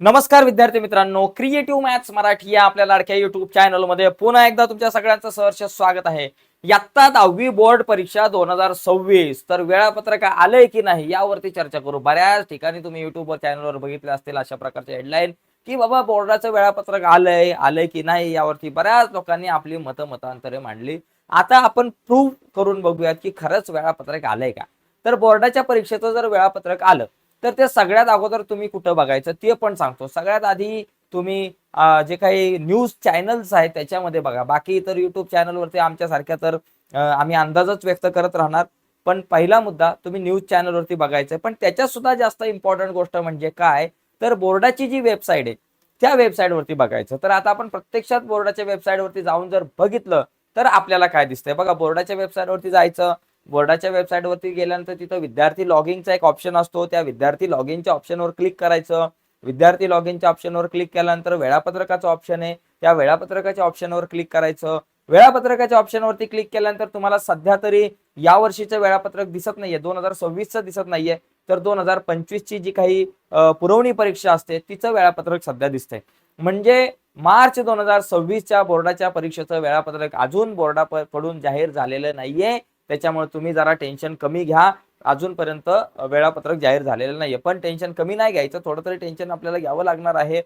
नमस्कार विद्यार्थी मित्रांनो क्रिएटिव्ह मॅथ्स मराठी या आपल्या लाडक्या युट्यूब चॅनलमध्ये पुन्हा एकदा तुमच्या सगळ्यांचं सहर्ष स्वागत आहे. यात्ता दहावी बोर्ड परीक्षा दोन हजार सव्वीस. तर वेळापत्रक आलंय की नाही यावरती चर्चा करू. बऱ्याच ठिकाणी तुम्ही युट्यूबवर चॅनलवर बघितले असतील अशा प्रकारचे हेडलाईन की बाबा बोर्डाचं वेळापत्रक आलंय आलंय की नाही यावरती बऱ्याच लोकांनी आपली मतं मतांतरे मांडली. आता आपण प्रूव्ह करून बघूयात की खरंच वेळापत्रक आलंय का? तर बोर्डाच्या परीक्षेचं जर वेळापत्रक आलं तर ते सगळ्यात अगोदर तुम्ही कुठं बघायचं ते पण सांगतो. सगळ्यात आधी तुम्ही जे काही न्यूज चॅनल्स आहेत त्याच्यामध्ये बघा. बाकी इतर युट्यूब चॅनलवरती आमच्यासारख्या तर आम्ही अंदाजच व्यक्त करत राहणार. पण पहिला मुद्दा तुम्ही न्यूज चॅनलवरती बघायचं पण त्याच्यात सुद्धा जास्त इम्पॉर्टंट गोष्ट म्हणजे काय? तर बोर्डाची जी वेबसाईट आहे त्या वेबसाईटवरती बघायचं. तर आता आपण प्रत्यक्षात बोर्डाच्या वेबसाईटवरती जाऊन जर बघितलं तर आपल्याला काय दिसतंय? बघा बोर्डाच्या वेबसाईटवरती जायचं बोर्डाच्या वेबसाईटवरती गेल्यानंतर तिथं विद्यार्थी लॉगिंगचा एक ऑप्शन असतो. त्या विद्यार्थी लॉगिनच्या ऑप्शनवर क्लिक करायचं. विद्यार्थी लॉगिनच्या ऑप्शनवर क्लिक केल्यानंतर वेळापत्रकाचं ऑप्शन आहे. त्या वेळापत्रकाच्या ऑप्शनवर क्लिक करायचं. वेळापत्रकाच्या ऑप्शनवरती क्लिक केल्यानंतर तुम्हाला सध्या तरी या वर्षीचं वेळापत्रक दिसत नाहीये. दोन हजार सव्वीसचं दिसत नाहीये. तर दोन हजार पंचवीसची जी काही पुरवणी परीक्षा असते तिचं वेळापत्रक सध्या दिसतंय. म्हणजे मार्च दोन हजार सव्वीसच्या बोर्डाच्या परीक्षेचं वेळापत्रक अजून बोर्डाकडून जाहीर झालेलं नाहीये. त्याच्यामुळे तुम्ही जरा टेन्शन कमी घ्या. अजूनपर्यंत वेळापत्रक जाहीर झालेलं नाहीये. पण टेन्शन कमी नाही घ्यायचं. थोडं तरी टेन्शन आपल्याला घ्यावं लागणार आहे.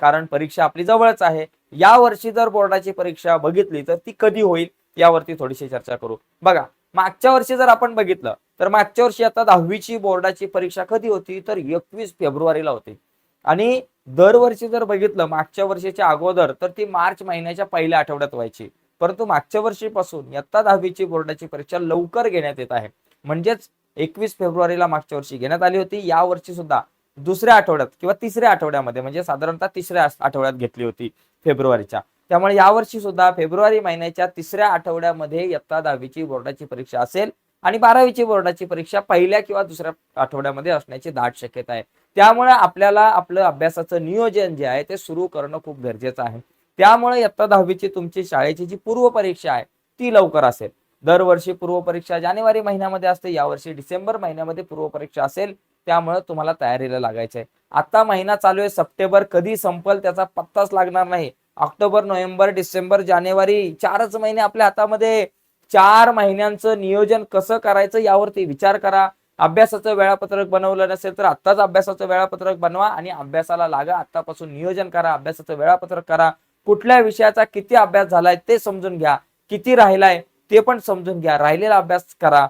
कारण परीक्षा आपली जवळच आहे. या वर्षी जर बोर्डाची परीक्षा बघितली तर ती कधी होईल? यावरती थोडीशी चर्चा करू. बघा मागच्या वर्षी जर आपण बघितलं तर मागच्या वर्षी आता दहावीची बोर्डाची परीक्षा कधी होती? तर एकवीस फेब्रुवारीला होती. आणि दरवर्षी जर बघितलं मागच्या वर्षीच्या अगोदर तर ती मार्च महिन्याच्या पहिल्या आठवड्यात व्हायची. परंतु मागच्या वर्षीपासून इयत्ता दहावीची बोर्डाची परीक्षा लवकर घेण्यात येत आहे. म्हणजेच एकवीस फेब्रुवारीला मागच्या वर्षी घेण्यात आली होती. या वर्षी सुद्धा दुसऱ्या आठवड्यात किंवा तिसऱ्या आठवड्यामध्ये म्हणजे साधारणतः तिसऱ्या आठवड्यात घेतली होती फेब्रुवारीच्या. त्यामुळे यावर्षी सुद्धा फेब्रुवारी महिन्याच्या तिसऱ्या आठवड्यामध्ये इयत्ता दहावीची बोर्डाची परीक्षा असेल आणि बारावीची बोर्डाची परीक्षा पहिल्या किंवा दुसऱ्या आठवड्यामध्ये असण्याची दाट शक्यता आहे. त्यामुळे आपल्याला आपलं अभ्यासाचं नियोजन जे आहे ते सुरू करणं खूप गरजेचं आहे. त्यामुळे इयत्ता दहावीची तुमची शाळेची जी पूर्व परीक्षा आहे ती लवकर असेल. दरवर्षी पूर्व परीक्षा जानेवारी महिन्यामध्ये असते यावर्षी डिसेंबर महिन्यामध्ये पूर्व परीक्षा असेल त्यामुळे तुम्हाला तयारीला लागायचं आहे. आता महिना चालू आहे सप्टेंबर कधी संपल त्याचा पत्ताच लागणार नाही. ऑक्टोबर नोव्हेंबर डिसेंबर जानेवारी चारच महिने आपल्या हातामध्ये चार महिन्यांचं नियोजन कसं करायचं यावरती विचार करा. अभ्यासाचं वेळापत्रक बनवलं नसेल तर आत्ताच अभ्यासाचं वेळापत्रक बनवा आणि अभ्यासाला लागा. आतापासून नियोजन करा अभ्यासाचं वेळापत्रक करा. कुठल्या विषयाचा किती अभ्यास झालाय ते समजून घ्या. किती राहिलाय ते पण समजून घ्या. राहिलेला अभ्यास करा.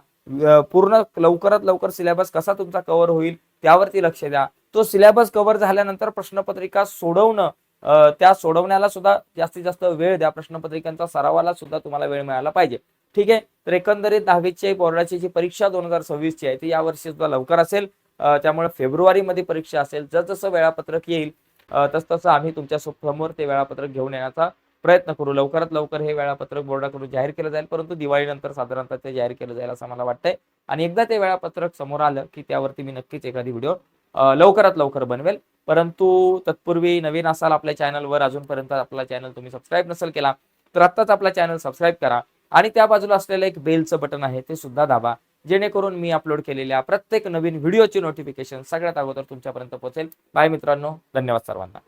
पूर्ण लवकरात लवकर सिलेबस कसा तुमचा कव्हर होईल त्यावरती लक्ष द्या. तो सिलेबस कव्हर झाल्यानंतर प्रश्नपत्रिका सोडवणं त्या सोडवण्याला सुद्धा जास्तीत जास्त वेळ द्या. प्रश्नपत्रिकांचा सरावाला सुद्धा तुम्हाला वेळ मिळाला पाहिजे. ठीक आहे? तर एकंदरीत दहावीची बोर्डाची जी परीक्षा दोन हजार सव्वीसची आहे ती यावर्षी सुद्धा लवकर असेल. त्यामुळे फेब्रुवारीमध्ये परीक्षा असेल. जसं वेळापत्रक येईल तस तसं आम्ही तुमच्यासमोर ते वेळापत्रक घेऊन येण्याचा प्रयत्न करू. लवकरात लवकर हे वेळापत्रक बोर्डाकडून जाहीर केलं जाईल परंतु दिवाळीनंतर साधारणतः ते जाहीर केलं जाईल असं मला वाटतंय. आणि एकदा ते वेळापत्रक समोर आलं की त्यावरती मी नक्कीच एखादी व्हिडिओ लवकरात लवकर बनवेल. परंतु तत्पूर्वी नवीन असाल आपल्या चॅनलवर अजूनपर्यंत आपला चॅनल तुम्ही सबस्क्राईब नसेल केला तर आत्ताच आपला चॅनल सबस्क्राईब करा. आणि त्या बाजूला असलेलं एक बेलचं बटन आहे ते सुद्धा दाबा. जेणेकरून मी अपलोड केलेल्या प्रत्येक नवीन व्हिडिओची नोटिफिकेशन सगळ्यात अगोदर तुमच्यापर्यंत पोहोचेल. बाय मित्रांनो धन्यवाद सर्वांना.